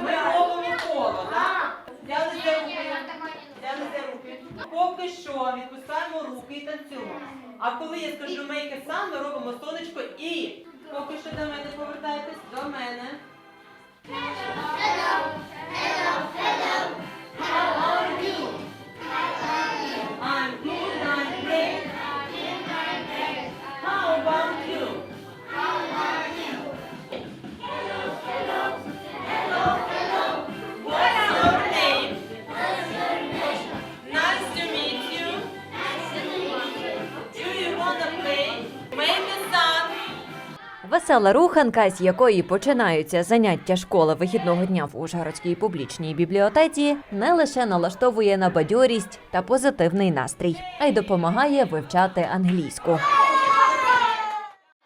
Ми робимо коло, так? Взяли за руки. Поки що відпускаємо руки і танцюємо. А коли я скажу мейкер сам, ми робимо сонечко і поки що до мене повертайтесь, до мене. Весела руханка, з якої починаються заняття школи вихідного дня в Ужгородській публічній бібліотеці, не лише налаштовує на бадьорість та позитивний настрій, а й допомагає вивчати англійську.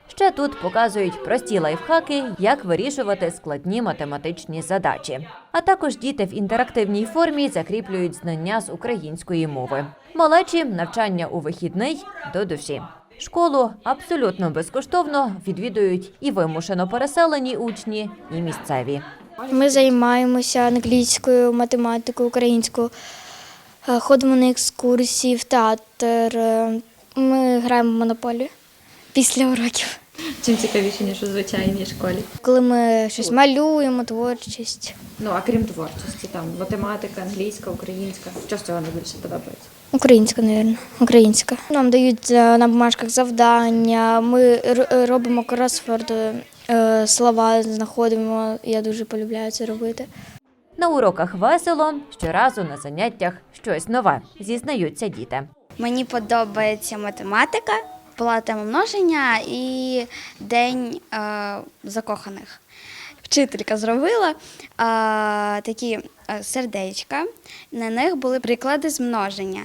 Ще тут показують прості лайфхаки, як вирішувати складні математичні задачі. А також діти в інтерактивній формі закріплюють знання з української мови. Малечі навчання у вихідний до душі. Школу абсолютно безкоштовно відвідують і вимушено переселені учні, і місцеві. Ми займаємося англійською, математикою, українською, е, ходимо на екскурсії в театр. е, Ми граємо в монополію після уроків. Чим цікавіше, ніж у звичайній школі. Коли ми щось малюємо, творчість. Ну, а крім творчості, там математика, англійська, українська. Що з цього найбільше подобається? Українська, мабуть, українська. Нам дають е, на бумажках завдання, ми робимо кросворд, е, слова знаходимо. Я дуже полюбляю це робити. На уроках весело, щоразу на заняттях щось нове, зізнаються діти. Мені подобається математика, була тема множення і день е, закоханих. Вчителька зробила е, такі е, сердечка, на них були приклади з множення.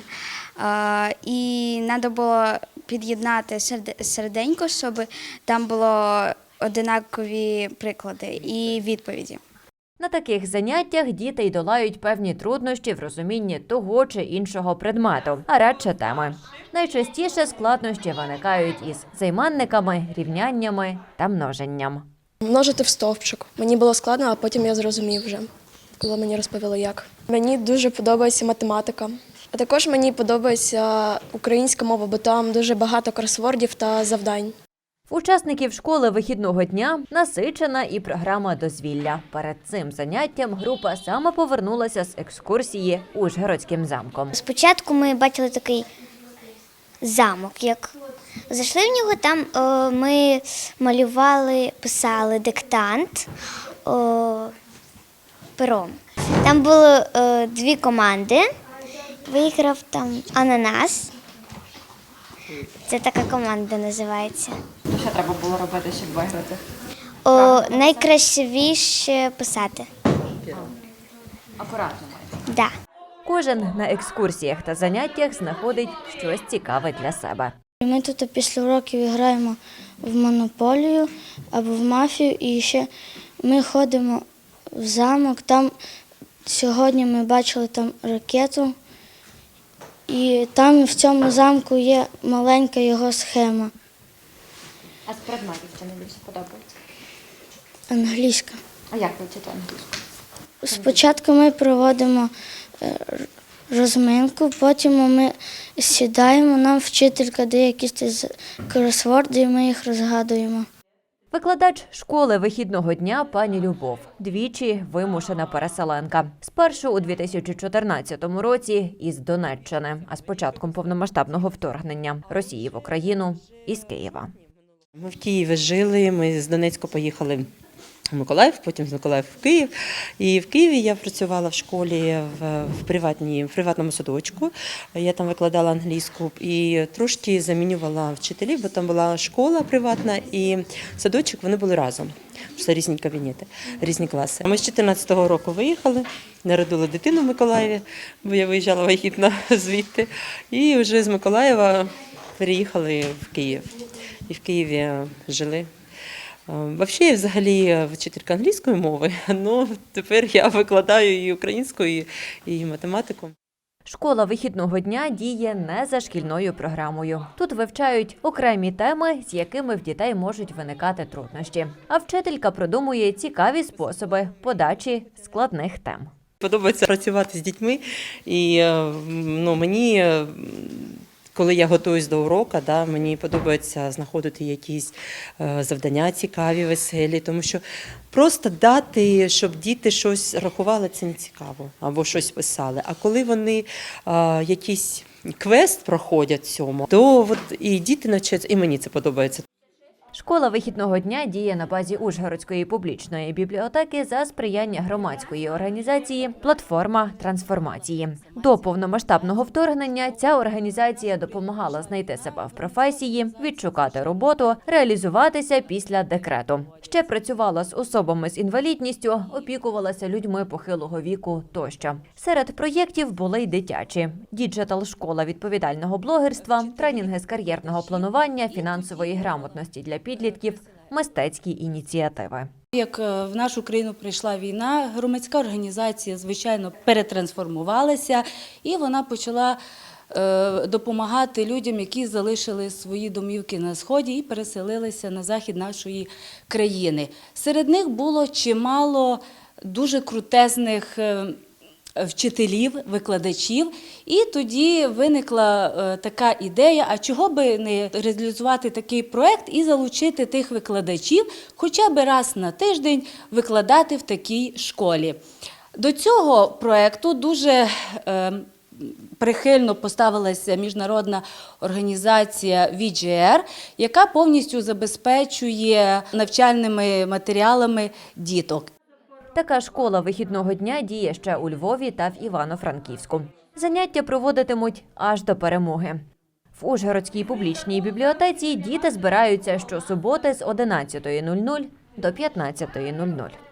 Е, і треба було під'єднати серденько, щоб там було одинакові приклади і відповіді. На таких заняттях діти й долають певні труднощі в розумінні того чи іншого предмету, а радше теми. Найчастіше складнощі виникають із займенниками, рівняннями та множенням. Множити в стовпчик. Мені було складно, а потім я зрозумів вже, коли мені розповіли як. Мені дуже подобається математика. А також мені подобається українська мова, бо там дуже багато кросвордів та завдань. Учасників школи вихідного дня насичена і програма дозвілля. Перед цим заняттям група саме повернулася з екскурсії Ужгородським замком. Спочатку ми бачили такий замок. Як зайшли в нього, там е, ми малювали, писали диктант о, пером. Там було е, дві команди. Виграв там ананас. Це така команда називається. Що треба було робити, щоб виграти? О, найкрасивіше писати. Акуратно має. Да. Кожен на екскурсіях та заняттях знаходить щось цікаве для себе. Ми тут після уроків граємо в монополію або в мафію, і ще ми ходимо в замок. Там сьогодні ми бачили там ракету, і там в цьому замку є маленька його схема А з предметів що найбільше подобається? англійська. А як ви вчите англійську? Спочатку ми проводимо е, розминку, потім ми сідаємо, нам вчителька дає якісь кросворди, і ми їх розгадуємо. Викладач школи вихідного дня пані Любов двічі вимушена переселенка. Спершу у 2014 році із Донеччини, а з початком повномасштабного вторгнення Росії в Україну із Києва. Ми в Києві жили. Ми з Донецька поїхали в Миколаїв, потім з Миколаїв в Київ. І в Києві я працювала в школі в, в, приватній, в приватному садочку. Я там викладала англійську і трошки замінювала вчителів, бо там була школа приватна і садочок. Вони були разом. Це різні кабінети, різні класи. Ми з 14-го року виїхали, народили дитину в Миколаєві, бо я виїжджала вагітна звідти. І вже з Миколаєва переїхали в Київ. І в Києві жили. Взагалі, я взагалі вчителька англійської мови, але тепер я викладаю і українську, і, і математику. Школа вихідного дня діє не за шкільною програмою. Тут вивчають окремі теми, з якими в дітей можуть виникати труднощі. А вчителька продумує цікаві способи подачі складних тем. Подобається працювати з дітьми, і е, ну, мені, е, коли я готуюсь до урока, да, мені подобається знаходити якісь е, завдання цікаві, веселі, тому що просто дати, щоб діти щось рахували, це не цікаво, або щось писали. А коли вони е, якийсь квест проходять цьому, то от і діти навчаються, і мені це подобається. Школа вихідного дня діє на базі Ужгородської публічної бібліотеки за сприяння громадської організації Платформа трансформації. До повномасштабного вторгнення ця організація допомагала знайти себе в професії, відшукати роботу, реалізуватися після декрету. Ще працювала з особами з інвалідністю, опікувалася людьми похилого віку тощо. Серед проєктів були й дитячі: діджитал школа відповідального блогерства, тренінги з кар'єрного планування, фінансової грамотності для підлітків, мистецькі ініціативи. Як е, в нашу країну прийшла війна, громадська організація, звичайно, перетрансформувалася, і вона почала допомагати людям, які залишили свої домівки на сході і переселилися на захід нашої країни. Серед них було чимало дуже крутезних. е, Вчителів, викладачів, і тоді виникла е, така ідея: а чого би не реалізувати такий проект і залучити тих викладачів, хоча б раз на тиждень викладати в такій школі. До цього проекту дуже е, прихильно поставилася міжнародна організація VGR, яка повністю забезпечує навчальними матеріалами діток. Така школа вихідного дня діє ще у Львові та в Івано-Франківську. Заняття проводитимуть аж до перемоги. В Ужгородській публічній бібліотеці діти збираються щосуботи з 11.00 до 15.00.